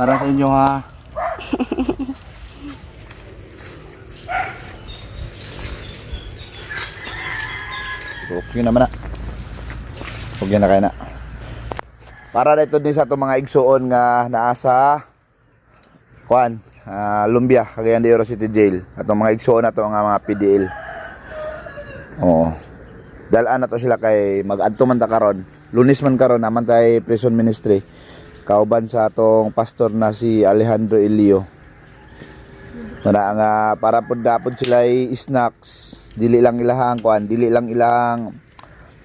Para sa inyo ha. Okay naman na. Yan na kayo na. Para dito din sa itong mga igsuon nga naa sa Kuan, ah, Lumbia, Cagayan de Oro City Jail. Atong mga igsuon na to nga mga PDL. Oo. Dalaan na to sila kay mag-adto man ta karon. Lunis man karon naman tay prison ministry. Kauban sa atong pastor na si Alejandro Elio. Mana nga para pud dapod sila snacks. Dili lang ilahang kuan, dili lang ilahang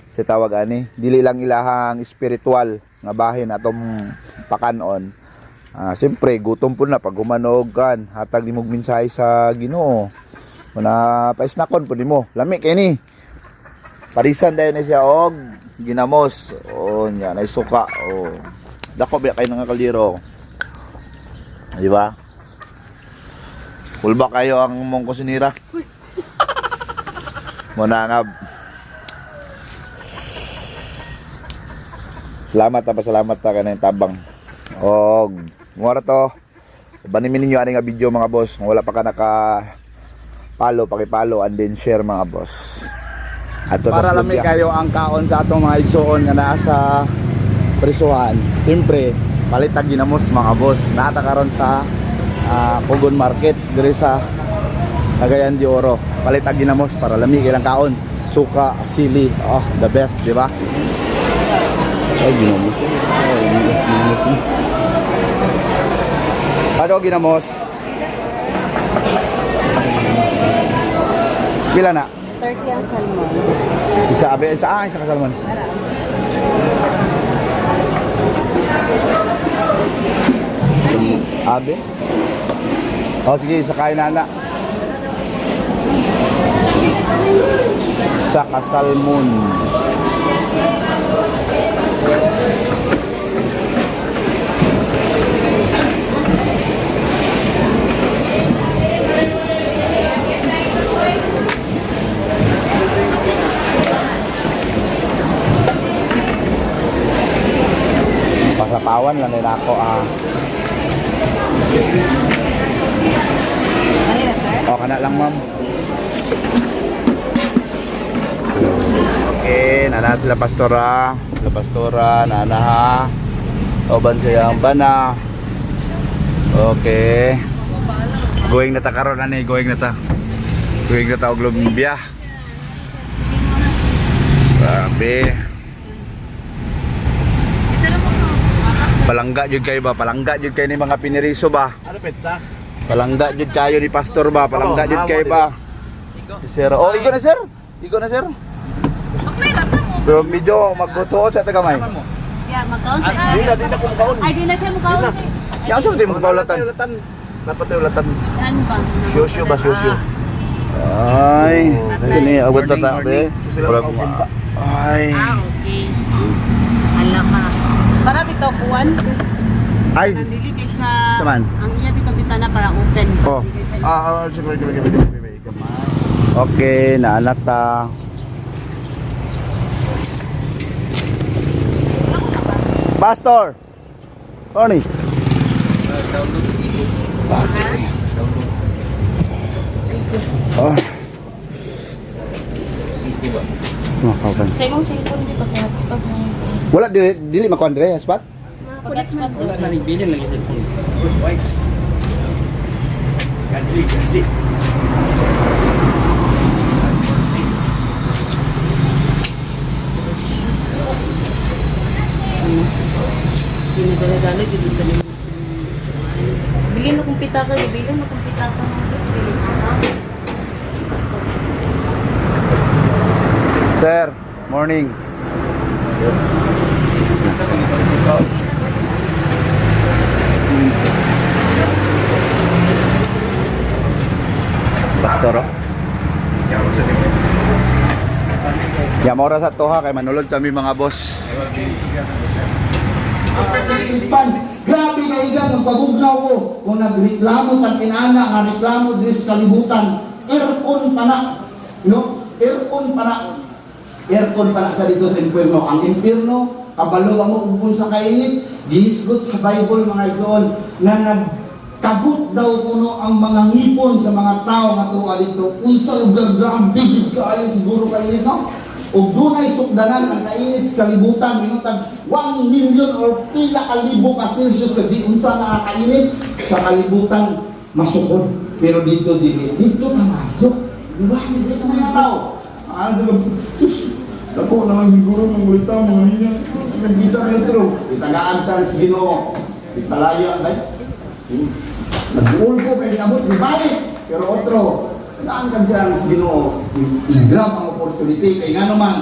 si tawag ani, dili lang ilahang spiritual nga bahin atong pakanon. Ah, siyempre gutom po na pag humanog kan, hatag nimog mensahe sa Ginoo. Muna pa snackon po nimo. Lami kay ni. Parisan dahil na siya og ginamos. O nya na suka. O dako ba kay nga kaliro. Di ba? Kulba kayo ang mong kusinira. Muna nga Salamat ta salamat ta kanang tabang. Og mura to. Banimin ninyo ani nga video mga boss. Kung wala pa ka naka follow, paki-follow and then share mga boss. Ato Para lami kayo ang kaon sa atong mga igsuon nga naa sa prisuhan. Siyempre, palitag ginamos mga boss. Nata karon sa ah, Pugon Market diri sa Cagayan de Oro. Palitag ginamos para lami ilang kaon. Suka, sili, oh, the best, di ba? Ay, ginamos. Ay, ginamos. Ano ginamos? Pila na? 30 ang salmon. Isa abe, isa ah, isa Abe? Oh, sige, isa kain na na. Sa kasalmon. Pasapawan lang nila ako ah. Sir? O, kana lang ma'am. Okay, nana sila pastora. Sila pastora, nana ha. Oban siya ang bana. Okay. Going na ta karon ani, going na ta. Going na ta og lumbia. Grabe. Palangga jud kayo ba? Palangga jud kayo ni mga piniriso ba? Ano petsa? Palangga jud kayo ni pastor ba? Palangga jud kayo ba? Si Sir. Oh, igo na sir. Igo na sir. Pero medyo magbutuot sa tagamay. Yeah, magkaon sa Di na, di na kumakaon. Ay, di na siya mukhaon. Yang sa di mo kaulatan. Ulatan. Dapat na ulatan. Ano ba? Shosyo ba, shosyo? Ay, kini awat ta ta be. Ay. Ah, okay. Ala ka. Para bitaw kuwan. Ay. Nandili kay siya. Saman? Ang iya bitaw bitana para open. Oh. Ah, ah, sige, sige, sige, sige. Okay, naanak ta. Pastor. Tony. Oh. Makawan. Sa imong cellphone di ba kaya hotspot na yun? Wala dili dili makondre spot. Pag hotspot mo. Good vibes. Gandhi, gandhi. Ginadala-dala, ginadala. Bilhin mo kung pitaka, bilhin mo kung pitaka. Sir, morning. Pastor, oh. Ya mora sa toha kay manulod sa mi mga boss. Ipan, grabe ka igan, magpabugnaw ko. Kung nagreklamo tag inana, nga reklamo dris kalibutan, aircon pa na. No? Aircon pa na. Aircon pa na sa dito sa impyerno. Ang impyerno, kabalo ang kung sa kainit, gihisgot sa Bible mga igsoon nga nagkabot daw kuno ang mga ngipon sa mga tao nga tuwa dito. Unsa lugar grabe gid kaayo siguro kainit no? O dunay sukdanan ang kainit sa kalibutan, minutag 1 million or pila ka libo ka Celsius na di unsa nakakainit sa kalibutan masukod. Pero dito din, dito tamadyo. Di ba? Dito na tao. Ano ba? Ako naman siguro ng bulita, mga ninyo. Nagkita metro. Itagaan sa Ginoo. Italaya, ay. Nag-ulpo kay abot, di balik. Pero otro, tagaan ka sa Ginoo. I-grab ang opportunity. Kaya nga naman,